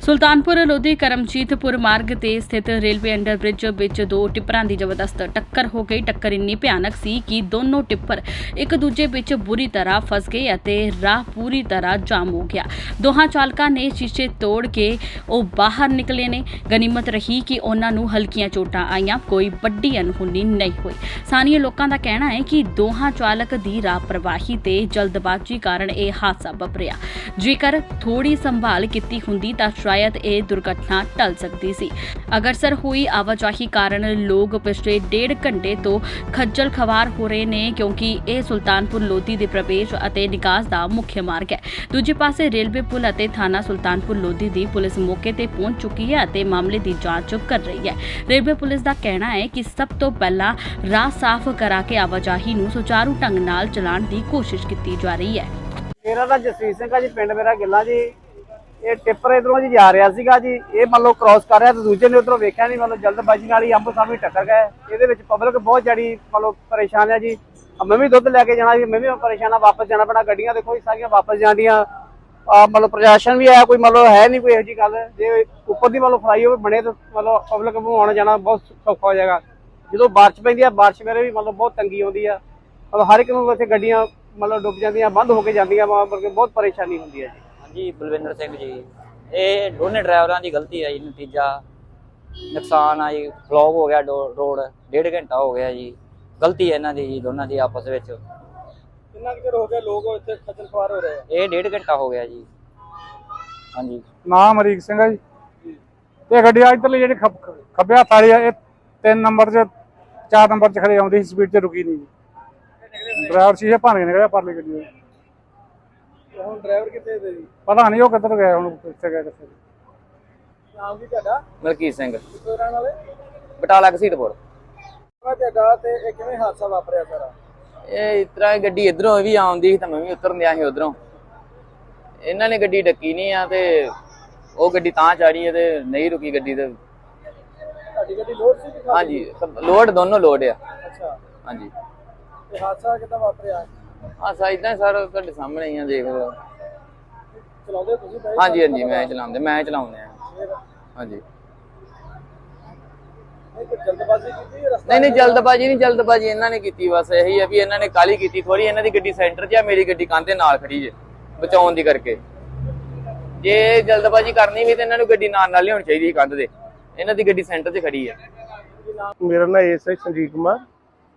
ਸੁਲਤਾਨਪੁਰ ਲੋਧੀ ਕਰਮਜੀਤਪੁਰ ਮਾਰਗ ਤੇ ਸਥਿਤ ਰੇਲਵੇ ਅੰਡਰ ਬ੍ਰਿਜ ਵਿੱਚ ਦੋ ਟਿੱਪਰਾਂ ਦੀ ਜ਼ਬਰਦਸਤ ਟੱਕਰ ਹੋ ਗਈ। ਟੱਕਰ ਇੰਨੀ ਭਿਆਨਕ ਸੀ ਕਿ ਦੋਨੋਂ ਟਿੱਪਰ ਇੱਕ ਦੂਜੇ ਵਿੱਚ ਬੁਰੀ ਤਰ੍ਹਾਂ ਫਸ ਗਏ ਅਤੇ ਰਾਹ ਪੂਰੀ ਤਰ੍ਹਾਂ ਜਾਮ ਹੋ ਗਿਆ। ਦੋਹਾਂ ਚਾਲਕਾਂ ਨੇ ਸ਼ੀਸ਼ੇ ਤੋੜ ਕੇ ਉਹ ਬਾਹਰ ਨਿਕਲੇ ਨੇ। ਗਨੀਮਤ ਰਹੀ ਕਿ ਉਹਨਾਂ ਨੂੰ ਹਲਕੀਆਂ ਚੋਟਾਂ ਆਈਆਂ। ਕੋਈ ਵੱਡੀ ਅਨਹੋਨੀ ਨਹੀਂ ਹੋਈ। ਸਥਾਨੀय ਲੋਕਾਂ ਦਾ ਕਹਿਣਾ ਹੈ ਕਿ ਦੋਹਾਂ ਚਾਲਕ ਦੀ ਲਾਪਰਵਾਹੀ ਤੇ ਜਲਦਬਾਜ਼ੀ ਕਾਰਨ ਇਹ ਹਾਦਸਾ ਵਾਪਰਿਆ। ਜੇਕਰ ਥੋੜੀ ਸੰਭਾਲ ਕੀਤੀ ਹੁੰਦੀ ਤਾਂ ਸ਼ਾਇਦ ਇਹ ਦੁਰਘਟਨਾ ਟਲ ਸਕਦੀ ਸੀ। ਅਗਰਸਰ ਹੋਈ ਆਵਾਜਾਈ ਕਾਰਨ ਲੋਕ ਪਿਛਲੇ ਡੇਢ ਘੰਟੇ ਤੋਂ ਖੱਜਲ ਖਵਾਰ ਹੋ ਰਹੇ ਨੇ ਕਿਉਂਕਿ ਇਹ ਸੁਲਤਾਨਪੁਰ ਲੋਧੀ ਦੇ ਪ੍ਰਵੇਸ਼ ਅਤੇ ਨਿਕਾਸ ਦਾ ਮੁੱਖ ਮਾਰਗ ਹੈ। ਦੂਜੇ ਪਾਸੇ ਰੇਲਵੇ ਪੁਲ ਅਤੇ ਥਾਣਾ ਸੁਲਤਾਨਪੁਰ ਲੋਧੀ ਦੀ ਪੁਲਿਸ ਮੌਕੇ ਤੇ ਪਹੁੰਚ ਚੁੱਕੀ ਹੈ ਅਤੇ ਮਾਮਲੇ ਦੀ ਜਾਂਚ ਕਰ ਰਹੀ ਹੈ। ਰੇਲਵੇ ਪੁਲਿਸ ਦਾ ਕਹਿਣਾ ਹੈ ਕਿ ਸਭ ਤੋਂ ਪਹਿਲਾਂ ਰਾਹ ਸਾਫ਼ ਕਰਾ ਕੇ ਆਵਾਜਾਈ ਨੂੰ ਸੁਚਾਰੂ ਢੰਗ ਨਾਲ ਚਲਾਉਣ ਦੀ ਕੋਸ਼ਿਸ਼ ਕੀਤੀ ਜਾ ਰਹੀ ਹੈ। ਮੇਰਾ ਤਾਂ ਜਸਵੀਰ ਸਿੰਘ ਆ ਜੀ, ਪਿੰਡ ਮੇਰਾ ਗਿੱਲਾ ਜੀ। ਇਹ ਟਿੱਪਰ ਇਧਰੋਂ ਜੀ ਜਾ ਰਿਹਾ ਸੀਗਾ ਜੀ, ਇਹ ਮੰਨ ਲਓ ਕ੍ਰਾਸ ਕਰ ਰਿਹਾ ਤੇ ਦੂਜੇ ਨੇ ਉਧਰੋਂ ਵੇਖਿਆ ਨਹੀਂ ਮੰਨ ਲਓ ਜਲਦਬਾਜ਼ੀ ਨਾਲ ਹੀ ਅੰਬ ਸਾਨੂੰ ਟੱਕਰ ਗਏ। ਇਹਦੇ ਵਿੱਚ ਪਬਲਿਕ ਬਹੁਤ ਜੜੀ ਮੰਨ ਲਓ ਪਰੇਸ਼ਾਨ ਹੈ ਜੀ। ਮੈਂ ਵੀ ਦੁੱਧ ਲੈ ਕੇ ਜਾਣਾ ਜੀ ਮੈਂ ਵੀ ਪਰੇਸ਼ਾਨ ਆ, ਵਾਪਸ ਜਾਣਾ ਪੈਣਾ, ਗੱਡੀਆਂ ਦੇਖੋ ਜੀ ਸਾਰੀਆਂ ਵਾਪਸ ਜਾਂਦੀਆਂ। ਆ ਮੰਨ ਪ੍ਰਸ਼ਾਸਨ ਵੀ ਆਇਆ, ਕੋਈ ਮਤਲਬ ਹੈ ਨਹੀਂ ਕੋਈ ਇਹੋ ਜੀ ਗੱਲ। ਜੇ ਉੱਪਰ ਦੀ ਮਤਲਬ ਲਓ ਫਲਾਈਓਵਰ ਬਣੇ ਤਾਂ ਮਤਲਬ ਪਬਲਿਕ ਨੂੰ ਆਉਣਾ ਜਾਣਾ ਬਹੁਤ ਸੌਖਾ ਹੋ ਜਾਏਗਾ। ਜਦੋਂ ਬਾਰਿਸ਼ ਪੈਂਦੀ ਆ, ਬਾਰਿਸ਼ ਵੇਲੇ ਵੀ ਮਤਲਬ ਬਹੁਤ ਤੰਗੀ ਆਉਂਦੀ ਆ। ਮਤਲਬ ਹਰ ਇੱਕ ਨੂੰ ਇੱਥੇ ਗੱਡੀਆਂ ਮਤਲਬ ਡੁੱਬ ਜਾਂਦੀਆਂ, ਬੰਦ ਹੋ ਕੇ ਜਾਂਦੀਆਂ, ਮਤਲਬ ਬਹੁਤ ਪਰੇਸ਼ਾਨੀ ਹੁੰਦੀ ਹੈ ਜੀ। ਹਾਂਜੀ ਬਲਵਿੰਦਰ ਸਿੰਘ ਜੀ। ਇਹ ਦੋਨੇ ਡਰਾਈਵਰਾਂ ਦੀ ਗਲਤੀ ਹੈ ਜੀ ਨਤੀਜਾ। ਨੁਕਸਾਨ ਆ ਜੀ ਬਲੌਕ ਹੋ ਗਿਆ ਰੋਡ ਡੇਢ ਘੰਟਾ ਹੋ ਗਿਆ ਜੀ। ਗਲਤੀ ਹੈ ਇਹਨਾਂ ਦੀ ਜੀ ਦੋਨਾਂ ਦੀ ਆਪਸ ਵਿੱਚ। ਕਿੰਨਾ ਕੁ ਚਿਰ ਹੋ ਗਿਆ ਲੋਕ ਇੱਥੇ ਖੱਜਲ ਖਵਾਰ ਹੋ ਰਹੇ ਆ? ਇਹ ਡੇਢ ਘੰਟਾ ਹੋ ਗਿਆ ਜੀ। ਹਾਂਜੀ। ਨਾਮ ਅਮਰੀਕ ਸਿੰਘ ਹੈ ਜੀ। ਇਹ ਗੱਡੀ ਆ ਇੱਧਰਲੀ ਜਿਹੜੀ ਖੱਬ- ਹੱਥ ਵਾਲੀ ਆ ਇਹ 3 ਨੰਬਰ 'ਚ 4 ਨੰਬਰ 'ਚ ਖੜੀ ਆਉਂਦੀ ਸੀ ਸਪੀਡ 'ਚ ਰੁਕੀ ਨਹੀਂ ਜੀ। ਡਰਾਈਵਰ ਸ਼ੀਸ਼ੇ ਭੰਨ ਕੇ ਨਿਕਲਿਆ ਪਰਲੀ ਗੱਡੀ ਦੇ ਤੇ ਹੁਣ ਡਰਾਈਵਰ ਕਿੱਥੇ ਦੇ ਜੀ? ਪਤਾ ਨਹੀਂ ਉਹ ਕਿੱਧਰ ਗਿਆ ਹੁਣ ਕਿੱਥੇ ਗਿਆ ਕਿੱਥੇ। ਨਾਮ ਕੀ ਤੁਹਾਡਾ? ਮਲਕੀਤ ਸਿੰਘ। ਕਿੱਥੋਂ ਰਹਿਣ ਵਾਲੇ? ਬਟਾਲਾ ਘਸੀਟਪੁਰ। ਆ ਤੁਹਾਡਾ ਤੇ ਇਹ ਕਿਵੇਂ ਹਾਦਸਾ ਵਾਪਰਿਆ ਸਾਰਾ? ਇਹ ਇਸ ਤਰ੍ਹਾਂ ਹੀ ਗੱਡੀ ਇਧਰੋਂ ਵੀ ਆਉਂਦੀ ਸੀ ਤਾਂ ਮੈਂ ਵੀ ਉਤਰਨ ਦਿਆ ਸੀ ਉਧਰੋਂ। ਇਹਨਾਂ ਨੇ ਗੱਡੀ ਡੱਕੀ ਨਹੀਂ ਆ ਤੇ ਉਹ ਗੱਡੀ ਤਾਂ ਚਾੜੀ ਹੈ ਤੇ ਨਹੀਂ ਰੁਕੀ ਗੱਡੀ ਤੇ। ਤੁਹਾਡੀ ਗੱਡੀ ਲੋਡ ਸੀ ਕਿ ਹਾਂਜੀ ਲੋਡ ਦੋਨੋਂ ਲੋਡ ਆ। ਅੱਛਾ। ਹਾਂਜੀ। ਤੇ ਹਾਦਸਾ ਕਿੱਦਾਂ ਵਾਪਰਿਆ? ਆ ਸਾਈਦਾਂ ਸਰ ਤੁਹਾਡੇ ਸਾਹਮਣੇ ਹੀ ਆ ਦੇਖ ਲਓ। ਚਲਾਉਂਦੇ ਤੁਸੀਂ ਪਏ ਹਾਂਜੀ ਹਾਂਜੀ ਮੈਂ ਚਲਾਉਂਦੇ ਮੈਂ ਚਲਾਉਂਦੇ ਆ ਹਾਂਜੀ। ਨਹੀਂ ਕੋਈ ਜਲਦਬਾਜ਼ੀ ਕੀਤੀ ਰਸਤਾ? ਨਹੀਂ ਨਹੀਂ ਜਲਦਬਾਜੀ ਨਹੀਂ ਜਲਦਬਾਜੀ ਇਹਨਾਂ ਨੇ ਕੀਤੀ ਬਸ ਇਹੀ ਆ ਵੀ ਇਹਨਾਂ ਨੇ ਕਾਲੀ ਕੀਤੀ ਥੋੜੀ ਇਹਨਾਂ ਦੀ ਗੱਡੀ ਸੈਂਟਰ 'ਚ ਆ ਮੇਰੀ ਗੱਡੀ ਕੰਧ ਦੇ ਨਾਲ ਖੜੀ ਜੇ ਬਚਾਉਣ ਦੀ ਕਰਕੇ। ਜੇ ਜਲਦਬਾਜੀ ਕਰਨੀ ਵੀ ਤੇ ਇਹਨਾਂ ਨੂੰ ਗੱਡੀ ਨਾਲ ਨਾਲ ਲਿਆਉਣੀ ਚਾਹੀਦੀ ਕੰਧ ਦੇ ਇਹਨਾਂ ਦੀ ਗੱਡੀ ਸੈਂਟਰ 'ਚ ਖੜੀ ਆ। ਮੇਰਾ ਨਾਮ SI Sanjeev Kumar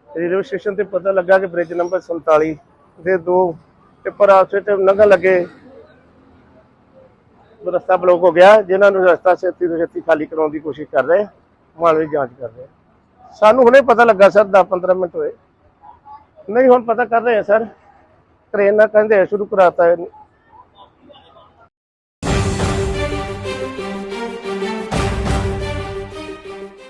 railway station ਤੇ ਪਤਾ ਲੱਗਾ ਕਿ ਬ੍ਰਿਜ ਨੰਬਰ 47 ਦੇ ਦੋ ਟਿੱਪਰ ਆਪਸ ਵਿੱਚ ਲੰਘਣ ਲੱਗੇ। ਰਸਤਾ ਬਲੌਕ ਹੋ ਗਿਆ, ਜਿਨ੍ਹਾਂ ਨੂੰ ਰਸਤਾ ਛੇਤੀ ਤੋਂ ਛੇਤੀ ਖਾਲੀ ਕਰਾਉਣ ਦੀ ਕੋਸ਼ਿਸ਼ ਕਰ ਰਹੇ ਮਾਲਵੇ ਜਾਂਚ ਕਰ ਰਹੇ। ਸਾਨੂੰ ਹੁਣੇ ਪਤਾ ਲੱਗਾ ਸਰ 10 15 ਮਿੰਟ ਹੋਏ। ਨਹੀਂ ਹੁਣ ਪਤਾ ਕਰ ਰਹੇ ਹਾਂ ਸਰ। ਟ੍ਰੇਨ ਨਾਲ ਕਹਿੰਦੇ ਸ਼ੁਰੂ ਕਰਾਤਾ ਹੈ